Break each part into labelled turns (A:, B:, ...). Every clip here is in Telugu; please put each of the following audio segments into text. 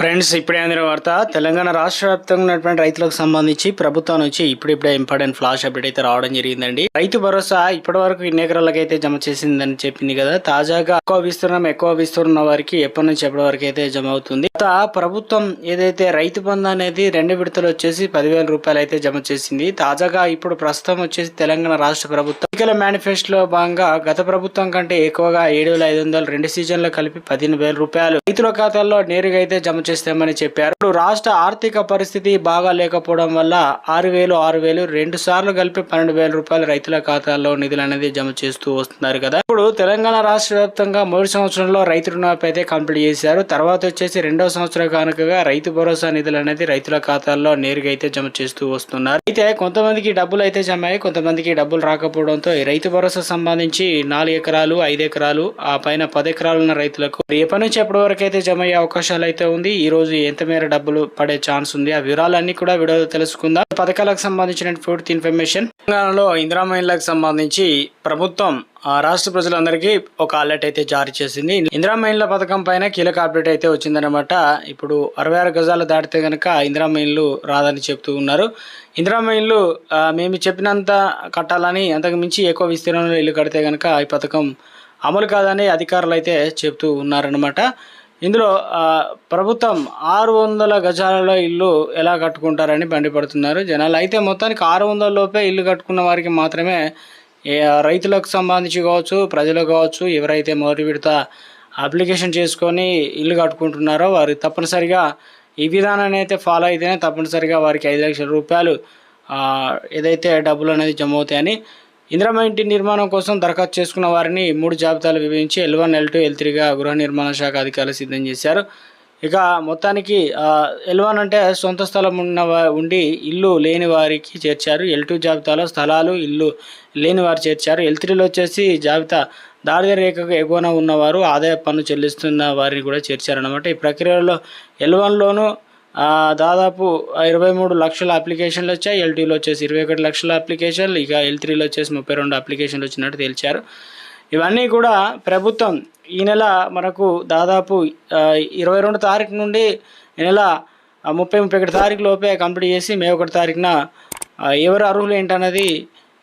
A: ఫ్రెండ్స్ ఇప్పుడే అందిన వార్త తెలంగాణ రాష్ట్ర వ్యాప్తంగా ఉన్నటువంటి రైతులకు సంబంధించి ప్రభుత్వం నుంచి ఇప్పుడిప్పుడే ఇంపార్టెంట్ ఫ్లాష్ అప్డేట్ అయితే రావడం జరిగిందండి. రైతు భరోసా ఇప్పటి వరకు ఇన్ని ఎకరాలకు అయితే జమ చేసిందని చెప్పింది కదా. తాజాగా ఎక్కువ విస్తీర్ణం ఎక్కువ విస్తీర్ణ వారికి ఎప్పటి నుంచి ఎప్పటి వరకు అయితే జమ అవుతుంది? ప్రభుత్వం ఏదైతే రైతు బంధు అనేది రెండు విడతలు వచ్చేసి పదివేల రూపాయలు అయితే జమ చేసింది. తాజాగా ఇప్పుడు ప్రస్తుతం వచ్చేసి తెలంగాణ రాష్ట్ర ప్రభుత్వం ఎన్నికల మేనిఫెస్టోలో భాగంగా గత ప్రభుత్వం కంటే ఎక్కువగా ఏడు వేల ఐదు వందలు రెండు సీజన్లు కలిపి పదిహేను వేల రూపాయలు రైతుల ఖాతాల్లో నేరుగా అయితే జమ చేస్తామని చెప్పారు. ఇప్పుడు రాష్ట్ర ఆర్థిక పరిస్థితి బాగా లేకపోవడం వల్ల ఆరు వేలు ఆరు వేలు రెండు సార్లు కలిపి పన్నెండు వేల రూపాయలు రైతుల ఖాతాల్లో నిధులు అనేది జమ చేస్తూ వస్తున్నారు కదా. ఇప్పుడు తెలంగాణ రాష్ట్ర వ్యాప్తంగా మొదటి సంవత్సరంలో రైతు రుణమాఫీ అయితే కంప్లీట్ చేశారు. తర్వాత వచ్చేసి రెండవ సంవత్సరం కానుకగా రైతు భరోసా నిధులు అనేది రైతుల ఖాతాల్లో నేరుగా అయితే జమ చేస్తూ వస్తున్నారు. అయితే కొంతమందికి డబ్బులు అయితే జమ అయ్యాయి కొంతమందికి డబ్బులు రాకపోవడంతో రైతు భరోసా సంబంధించి నాలుగు ఎకరాలు ఐదు ఎకరాలు ఆ పైన పది ఎకరాలు ఉన్న రైతులకు రేపటి నుంచి ఎప్పటి వరకు అయితే జమ అయ్యే అవకాశాలు అయితే ఉంది ఈరోజు ఎంత మేర డబ్బులు పడే ఛాన్స్ ఉంది? ఆ వివరాలన్నీ కూడా వీడియోలో తెలుసుకుందాం. పథకాలకు సంబంధించిన పూర్తి ఇన్ఫర్మేషన్. తెలంగాణలో ఇందిరా మహిళలకు సంబంధించి ప్రభుత్వం రాష్ట్ర ప్రజలందరికీ ఒక అలర్ట్ అయితే జారీ చేసింది. ఇందిరా మహిళల పథకం పైన కీలక అప్డేట్ అయితే వచ్చిందనమాట ఇప్పుడు అరవై ఆరు గజాలు దాటితే గనక ఇందిరా మహిళలు రాదని చెప్తూ ఉన్నారు. ఇందిరా మహిళలు మేము చెప్పినంత కట్టాలని అంతకు మించి ఎక్కువ విస్తీర్ణంలో ఇల్లు కడితే గనక ఈ పథకం అమలు కాదని అధికారులు అయితే చెప్తూ ఉన్నారనమాట ఇందులో ప్రభుత్వం ఆరు వందల గజాలలో ఇల్లు ఎలా కట్టుకుంటారని మండిపడుతున్నారు జనాలు. అయితే మొత్తానికి ఆరు వందల లోపే ఇల్లు కట్టుకున్న వారికి మాత్రమే రైతులకు సంబంధించి కావచ్చు ప్రజలకు కావచ్చు ఎవరైతే మొదటి విడత అప్లికేషన్ చేసుకొని ఇల్లు కట్టుకుంటున్నారో వారు తప్పనిసరిగా ఈ విధానాన్ని అయితే ఫాలో అయితేనే తప్పనిసరిగా వారికి ఐదు లక్షల రూపాయలు ఏదైతే డబ్బులు అనేది జమ అవుతాయని ఇందిరమ్మ ఇంటి నిర్మాణం కోసం దరఖాస్తు చేసుకున్న వారిని మూడు జాబితాలు విభజించి L one L two L త్రీగా గృహ నిర్మాణ శాఖ అధికారులు సిద్ధం చేశారు. ఇక మొత్తానికి ఎల్ వన్ అంటే సొంత స్థలం ఉన్న ఉండి ఇల్లు లేని వారికి చేర్చారు. ఎల్ టూ జాబితాలో స్థలాలు ఇల్లు లేని వారు చేర్చారు. ఎల్ త్రీలో వచ్చేసి జాబితా దారిద్ర రేఖకు ఎగువన ఉన్నవారు ఆదాయ పన్ను చెల్లిస్తున్న వారిని కూడా చేర్చారనమాట ఈ ప్రక్రియలో ఎల్ వన్లోనూ దాదాపు ఇరవై మూడు లక్షల అప్లికేషన్లు వచ్చాయి. ఎల్ టూలో వచ్చేసి ఇరవై ఒకటి లక్షల అప్లికేషన్లు ఇక ఎల్ త్రీలో వచ్చేసి ముప్పై రెండు అప్లికేషన్లు వచ్చినట్టు తెలిచారు. ఇవన్నీ కూడా ప్రభుత్వం ఈ నెల మనకు దాదాపు ఇరవై రెండు తారీఖు నుండి ఈ నెల ముప్పై ముప్పై ఒకటి తారీఖు లోపే కంప్లీట్ చేసి మే ఒకటి తారీఖున ఎవరు అర్హులు ఏంటన్నది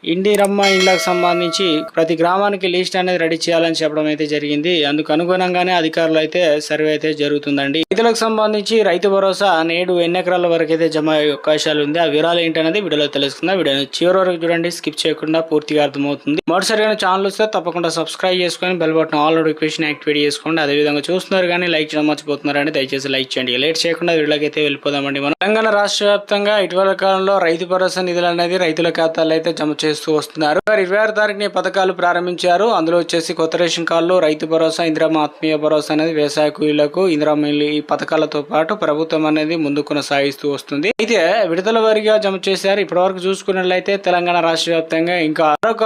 A: ఇందిరమ్మ ఇండ్లకు సంబంధించి ప్రతి గ్రామానికి లిస్ట్ అనేది రెడీ చేయాలని చెప్పడం అయితే జరిగింది. అందుకు అనుగుణంగానే అధికారులు అయితే సర్వే అయితే జరుగుతుందండి. రైతులకు సంబంధించి రైతు భరోసా నేడు ఎన్ని ఎకరాల వరకు అయితే జమ అయ్యే అవకాశాలు ఉంది? ఆ వివరాలు ఏంటనేది వీడియోలో తెలుసుకుందాం. వీడియో చివరి వరకు చూడండి. స్కిప్ చేయకుండా పూర్తిగా అర్థమవుతుంది. మొదటిసారిగా ఛానల్ వస్తే తప్పకుండా సబ్స్క్రైబ్ చేసుకొని bell button all notification activate చేసుకోండి. అదేవిధంగా చూస్తున్నారు కానీ లైక్ చేయడం మర్చిపోతున్నారని దయచేసి లైక్ చేయండి. లేట్ చేయకుండా వీడియోకి అయితే వెళ్ళిపోదామండి మనం. తెలంగాణ రాష్ట్ర వ్యాప్తంగా ఇటీవల కాలంలో రైతు భరోసా నిధులు అనేది రైతుల ఖాతాల్లో అయితే జమ చేస్తూ వస్తున్నారు. ఇరవై ఆరు తారీఖున పథకాలు ప్రారంభించారు. అందులో వచ్చేసి కొత్త రేషన్ కార్డులు రైతు భరోసా ఇందిరామ ఆత్మీయ భరోసా అనేది వ్యవసాయ కూలీలకు ఇందిరామ ఈ పథకాలతో పాటు ప్రభుత్వం అనేది ముందు కొనసాగిస్తూ వస్తుంది. అయితే విడతల వారిగా జమ చేశారు. ఇప్పటివరకు చూసుకున్నట్లయితే తెలంగాణ రాష్ట్ర వ్యాప్తంగా ఇంకా మరొక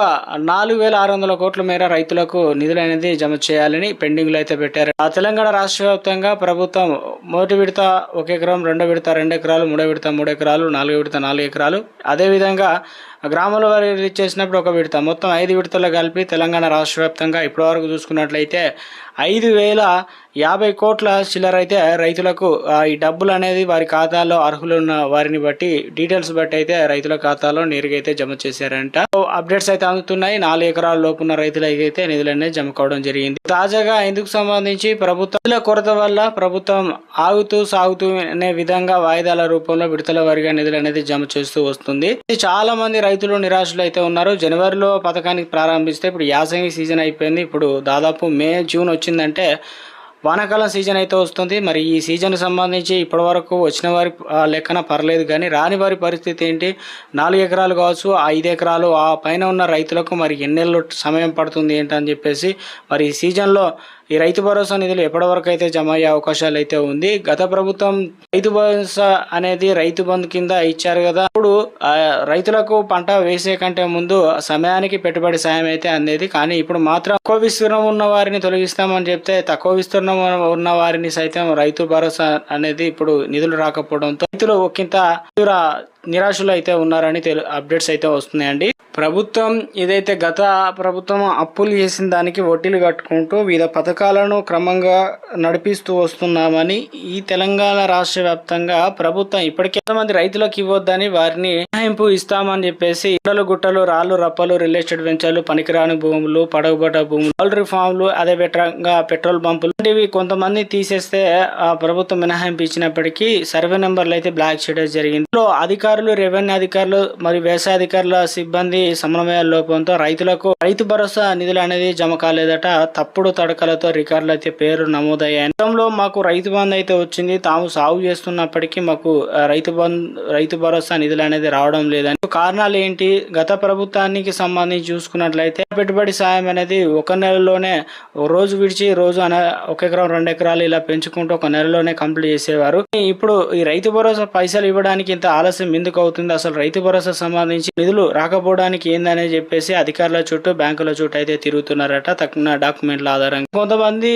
A: నాలుగు వేల ఆరు వందల కోట్ల మేర రైతులకు నిధులు అనేది జమ చేయాలని పెండింగ్లో అయితే పెట్టారు. ఆ తెలంగాణ రాష్ట్ర వ్యాప్తంగా ప్రభుత్వం మొదటి విడత ఒక ఎకరం రెండో విడత రెండు ఎకరాలు మూడో విడత మూడు ఎకరాలు నాలుగో విడత నాలుగు ఎకరాలు. అదేవిధంగా గ్రామాల వారి రిలీజ్ చేసినప్పుడు ఒక విడత. మొత్తం ఐదు విడతలు కలిపి తెలంగాణ రాష్ట్ర వ్యాప్తంగా ఇప్పటివరకు చూసుకున్నట్లయితే ఐదు వేల యాభై కోట్ల చిల్లర అయితే రైతులకు ఈ డబ్బులు అనేది వారి ఖాతాలో అర్హులున్న వారిని బట్టి డీటెయిల్స్ బట్టి అయితే రైతుల ఖాతాలో నేరుగా అయితే జమ చేశారంట. అప్డేట్స్ అయితే అందుతున్నాయి. నాలుగు ఎకరాల లోపున్న ఉన్న రైతులకి అయితే జమ కావడం జరిగింది. తాజాగా ఇందుకు సంబంధించి ప్రభుత్వం కొరత వల్ల ప్రభుత్వం ఆగుతూ సాగుతూ అనే విధంగా వాయిదాల రూపంలో విడతల వారిగా నిధులు అనేది జమ చేస్తూ వస్తుంది. ఇది చాలా మంది రైతులు నిరాశలు అయితే ఉన్నారు. జనవరిలో పథకానికి ప్రారంభిస్తే ఇప్పుడు యాసంగి సీజన్ అయిపోయింది. ఇప్పుడు దాదాపు మే జూన్ వచ్చిందంటే వానాకాలం సీజన్ అయితే వస్తుంది. మరి ఈ సీజన్ సంబంధించి ఇప్పటి వరకు వచ్చిన వారి ఆ, లెక్కన పర్లేదు కానీ రాని వారి పరిస్థితి ఏంటి? నాలుగు ఎకరాలు కావచ్చు ఐదు ఎకరాలు ఆ పైన ఉన్న రైతులకు మరి ఎన్నెళ్ళు సమయం పడుతుంది ఏంటని చెప్పేసి మరి ఈ సీజన్లో ఈ రైతు భరోసా నిధులు ఎప్పటి వరకు అయితే జమ అయ్యే అవకాశాలు అయితే ఉంది గత ప్రభుత్వం రైతు భరోసా అనేది రైతు బంధు కింద ఇచ్చారు కదా. ఇప్పుడు రైతులకు పంట వేసే కంటే ముందు సమయానికి పెట్టుబడి సాయం అయితే అందేది. కానీ ఇప్పుడు మాత్రం తక్కువ విస్తీర్ణం ఉన్న వారిని తొలగిస్తామని చెప్తే తక్కువ విస్తీర్ణం ఉన్న వారిని సైతం రైతు భరోసా అనేది ఇప్పుడు నిధులు రాకపోవడంతో రైతులు ఒకంత తీవ్ర అయితే ఉన్నారని అప్డేట్స్ అయితే వస్తున్నాయండి. ప్రభుత్వం ఏదైతే గత ప్రభుత్వం అప్పులు చేసిన దానికి వడ్డీలు కట్టుకుంటూ వివిధ పథకాలను క్రమంగా నడిపిస్తూ వస్తున్నామని ఈ తెలంగాణ రాష్ట్ర వ్యాప్తంగా ప్రభుత్వం ఇప్పటికే కొంతమంది రైతులకు ఇవ్వద్దని వారిని మినహాయింపు ఇస్తామని చెప్పేసి గుట్టలు గుట్టలు రాళ్ళు రప్పలు రియల్ ఎస్టేట్ వెంచర్లు పనికిరాని భూములు పడగబడ్డ భూములు పౌల్ట్రీ ఫామ్లు అదే విధంగా పెట్రోల్ పంపులు వంటివి కొంతమంది తీసేస్తే ఆ ప్రభుత్వం మినహాయింపు ఇచ్చినప్పటికీ సర్వే నెంబర్లు అయితే బ్లాక్ చేయడం జరిగింది. అధికారులు రెవెన్యూ అధికారులు మరియు వ్యవసాయ అధికారుల సిబ్బంది సమన్వయ లోపంతో రైతులకు రైతు భరోసా నిధులు అనేది జమ కాలేదట. తప్పుడు తడకలతో రికార్డులు అయితే పేరు నమోదయ్యాయి. గతంలో మాకు రైతు బంధు అయితే వచ్చింది. తాము సాగు చేస్తున్నప్పటికీ మాకు రైతు బంధు రైతు భరోసా నిధులు అనేది రావడం లేదని. కారణాలు ఏంటి? గత ప్రభుత్వానికి సంబంధించి చూసుకున్నట్లయితే పెట్టుబడి సాయం అనేది ఒక నెలలోనే ఒక రోజు విడిచి రోజు ఒక ఎకరం రెండు ఎకరాలు ఇలా పెంచుకుంటూ ఒక నెలలోనే కంప్లీట్ చేసేవారు. ఇప్పుడు ఈ రైతు భరోసా పైసలు ఇవ్వడానికి ఇంత ఆలస్యం ఎందుకు అవుతుంది? అసలు రైతు భరోసా సంబంధించి నిధులు రాకపోవడానికి ఏందని చెప్పేసి అధికారుల చుట్టూ బ్యాంకుల చుట్టూ అయితే తిరుగుతున్నారట తక్కువ డాక్యుమెంట్ల ఆధారంగా. కొంతమంది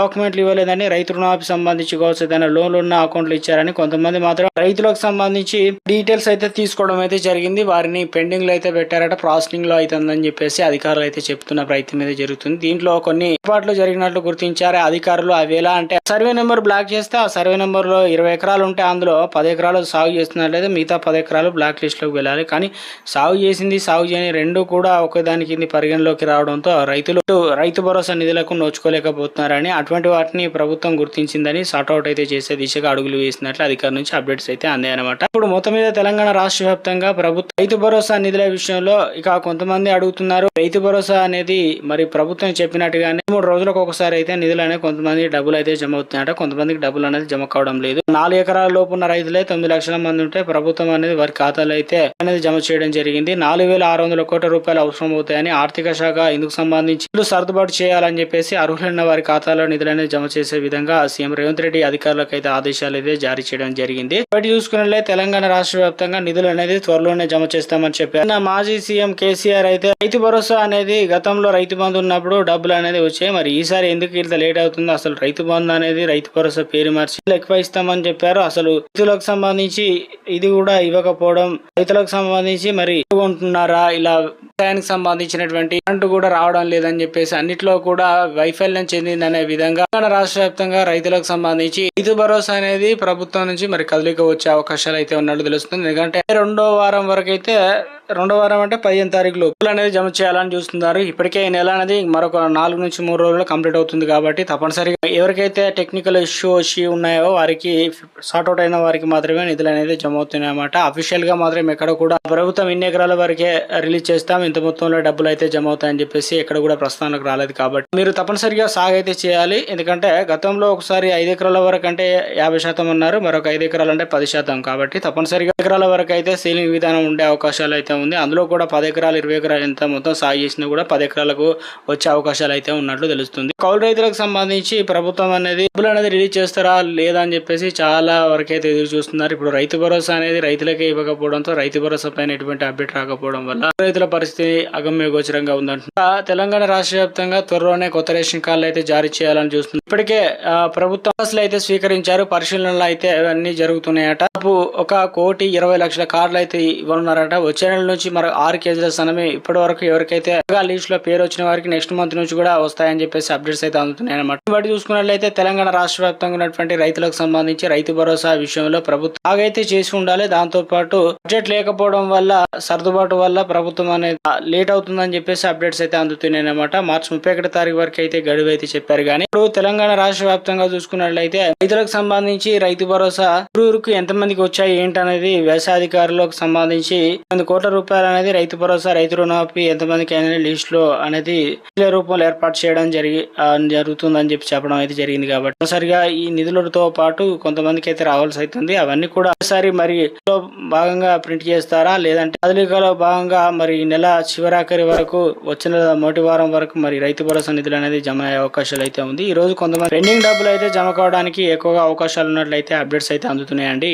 A: డాక్యుమెంట్లు ఇవ్వలేదని రైతు రుణాపి సంబంధించి కావచ్చు ఏదైనా లోన్లు ఉన్న అకౌంట్లు ఇచ్చారని కొంతమంది మాత్రం రైతులకు సంబంధించి డీటెయిల్స్ అయితే తీసుకోవడం అయితే జరిగింది. వారిని పెండింగ్లో అయితే పెట్టారట ప్రాసెసింగ్లో అవుతుందని చెప్పేసి అధికారులు అయితే చెప్తున్న ప్రయత్నం అయితే జరుగుతుంది. దీంట్లో కొన్ని ఏర్పాట్లు జరిగినట్లు గుర్తించారు అధికారులు. అవి ఎలా అంటే సర్వే నెంబర్ బ్లాక్ చేస్తే ఆ సర్వే నెంబర్లో ఇరవై ఎకరాలు ఉంటే అందులో పది ఎకరాలు సాగు చేస్తున్నట్లయితే మిగతా పది ఎకరాలు బ్లాక్ లిస్ట్లోకి వెళ్ళాలి. కానీ సాగు చేసింది సాగు చేయని రెండు కూడా ఒకదాని కింద పరిగణలోకి రావడంతో రైతులు రైతు భరోసా నిధులకు నోచుకోలేకపోతున్నారని అటువంటి వాటిని ప్రభుత్వం గుర్తించిందని సార్ట్అవుట్ అయితే చేసే దిశగా అడుగులు వేసినట్లు అధికారుల నుంచి అప్డేట్స్ అయితే అందాయన్నమాట ఇప్పుడు మొత్తం మీద తెలంగాణ రాష్ట్ర వ్యాప్తంగా ప్రభుత్వం రైతు భరోసా నిధుల విషయంలో ఇక కొంతమంది అడుగుతున్నారు. రైతు భరోసా అనేది మరి ప్రభుత్వం చెప్పినట్టుగానే మూడు రోజులకు ఒకసారి అయితే నిధులు అనేది కొంతమంది డబ్బులు అయితే జమ అవుతున్నాయట. కొంతమందికి డబ్బులు అనేది జమ కావడం లేదు. నాలుగు ఎకరాల లోపు ఉన్న రైతులే తొమ్మిది లక్షల మంది ఉంటే ప్రభుత్వం అనేది వారి ఖాతాలో అయితే అనేది జమ చేయడం జరిగింది. నాలుగు వేల ఆరు వందల కోట్ల రూపాయలు అవసరం అవుతాయని ఆర్థిక శాఖ ఇందుకు సంబంధించి నిధులు సర్దుబాటు చేయాలని చెప్పేసి అర్హులైన వారి ఖాతాలో నిధులనే జమ చేసే విధంగా సీఎం రేవంత్ రెడ్డి అధికారులకు అయితే ఆదేశాలు అయితే జారీ చేయడం జరిగింది. బట్ చూసుకున్నట్లయితే తెలంగాణ రాష్ట్ర వ్యాప్తంగా నిధులు అనేది త్వరలోనే జమ చేస్తామని చెప్పారు. మాజీ సీఎం కేసీఆర్ అయితే రైతు భరోసా అనేది గతంలో రైతు బంధు ఉన్నప్పుడు డబ్బులు అనేది వచ్చాయి. మరి ఈసారి ఎందుకు ఇంత లేట్ అవుతుందో? అసలు రైతు బంధు అనేది రైతు భరోసా పేరు మార్చి ఎక్కువ ఇస్తామని చెప్పారు. అసలు రైతులకు సంబంధించి ఇది కూడా ఇవ్వకపోవడం రైతులకు సంబంధించి మరి కొంటున్నారా ఇలా వ్యవసాయానికి సంబంధించినటువంటి కరెంటు కూడా రావడం లేదని చెప్పేసి అన్నిట్లో కూడా వైఫల్యం చెందిందనే విధంగా తెలంగాణ రాష్ట్ర వ్యాప్తంగా రైతులకు సంబంధించి రైతు భరోసా అనేది ప్రభుత్వం నుంచి మరి కదలిక వచ్చే అవకాశాలు అయితే ఉన్నట్టు తెలుస్తుంది. ఎందుకంటే రెండో వారం వరకు అయితే రెండో వారం అంటే పదిహేను తారీఖులో లోపల అనేది జమ చేయాలని చూస్తున్నారు. ఇప్పటికే ఈ నెల అనేది మరొక నాలుగు నుంచి మూడు రోజుల్లో కంప్లీట్ అవుతుంది కాబట్టి తప్పనిసరిగా ఎవరికైతే టెక్నికల్ ఇష్యూ వచ్చి ఉన్నాయో వారికి సార్ట్అవుట్ అయిన వారికి మాత్రమే నిధులు అనేది జమ అవుతున్నాయి అన్నమాట. అఫీషియల్గా మాత్రం ఎక్కడ కూడా ప్రభుత్వం ఇన్ని ఎకరాల వరకే రిలీజ్ చేస్తాం. ఇంత మొత్తంలో డబ్బులు అయితే జమ అవుతాయని చెప్పేసి ఎక్కడ కూడా ప్రస్తుతానికి రాలేదు కాబట్టి మీరు తప్పనిసరిగా సాగు అయితే చేయాలి. ఎందుకంటే గతంలో ఒకసారి ఐదు ఎకరాల వరకు అంటే యాభై శాతం ఉన్నారు మరొక ఐదు ఎకరాలు అంటే పది శాతం కాబట్టి తప్పనిసరిగా ఎకరాల వరకు అయితే సీలింగ్ విధానం ఉండే అవకాశాలు అయితే ఉంది. అందులో కూడా పది ఎకరాలు ఇరవై ఎకరాలు ఎంత మొత్తం సాగు చేసినా కూడా పది ఎకరాలకు వచ్చే అవకాశాలు అయితే ఉన్నట్లు తెలుస్తుంది. కౌలు రైతులకు సంబంధించి ప్రభుత్వం అనేది డబ్బులు అనేది రిలీజ్ చేస్తారా లేదా అని చెప్పేసి చాలా వరకైతే ఎదురు చూస్తున్నారు. ఇప్పుడు రైతు భరోసా అనేది రైతులకే ఇవ్వకపోవడంతో రైతు భరోసా పైన ఎటువంటి అప్డేట్ రాకపోవడం వల్ల రైతుల పరిస్థితి అగమ్య గోచరంగా ఉందంట తెలంగాణ రాష్ట్ర వ్యాప్తంగా త్వరలోనే కొత్త రేషన్ కార్డులు అయితే జారీ చేయాలని చూస్తుంది ఇప్పటికే ప్రభుత్వం అయితే స్వీకరించారు. పరిశీలనలు అయితే అవన్నీ జరుగుతున్నాయట. ఒక కోటి ఇరవై లక్షల కార్డులు అయితే ఇవ్వనున్నారట. వచ్చే నెల నుంచి మరి ఆరు కేజీల సనమే ఇప్పటి వరకు ఎవరికైతే లిస్ట్లో పేరు వచ్చిన వారికి నెక్స్ట్ మంత్ నుంచి కూడా వస్తాయని చెప్పేసి అప్డేట్స్ అయితే అందుతున్నాయి అనమాట బట్టి చూసుకున్నట్లయితే తెలంగాణ రాష్ట్ర వ్యాప్తంగా ఉన్నటువంటి రైతులకు సంబంధించి రైతు భరోసా విషయంలో ప్రభుత్వం బాగైతే చేసి ఉండాలి. దాంతో పాటు బడ్జెట్ లేకపోవడం వల్ల సర్దుబాటు వల్ల ప్రభుత్వం అనేది లేట్ అవుతుందని చెప్పేసి అప్డేట్స్ అయితే అందుతున్నాయి అనమాట మార్చి ముప్పై ఒకటి తారీఖు వరకు అయితే గడువు అయితే చెప్పారు. కానీ ఇప్పుడు తెలంగాణ రాష్ట్ర వ్యాప్తంగా చూసుకున్నట్లయితే రైతులకు సంబంధించి రైతు భరోసా ఊరికి ఎంత మందికి వచ్చాయి ఏంటనేది వ్యవసాయ అధికారులకు సంబంధించి కోట్ల రూపాయలు అనేది రైతు భరోసా రైతు రుణమాఫీ ఎంతమందికి అయిన లిస్టులో అనేది రూపంలో ఏర్పాటు చేయడం జరిగి జరుగుతుందని చెప్పి చెప్పడం అయితే జరిగింది కాబట్టి. సరిగా ఈ నిధులతో పాటు కొంతమందికి అయితే రావాల్సి అవుతుంది. అవన్నీ కూడా ఒకసారి మరి భాగంగా ప్రింట్ చేస్తారా? లేదంటే కదలికలో భాగంగా మరి నెల చివరాఖరి వరకు వచ్చిన మొదటి వారం వరకు మరి రైతు భరోసా నిధులు అనేది జమ అయ్యే అవకాశాలు అయితే ఉంది. ఈ రోజు కొంతమంది పెండింగ్ డబ్బులు అయితే జమ కావడానికి ఎక్కువగా అవకాశాలు ఉన్నట్లయితే అప్డేట్స్ అయితే అందుతున్నాయండి.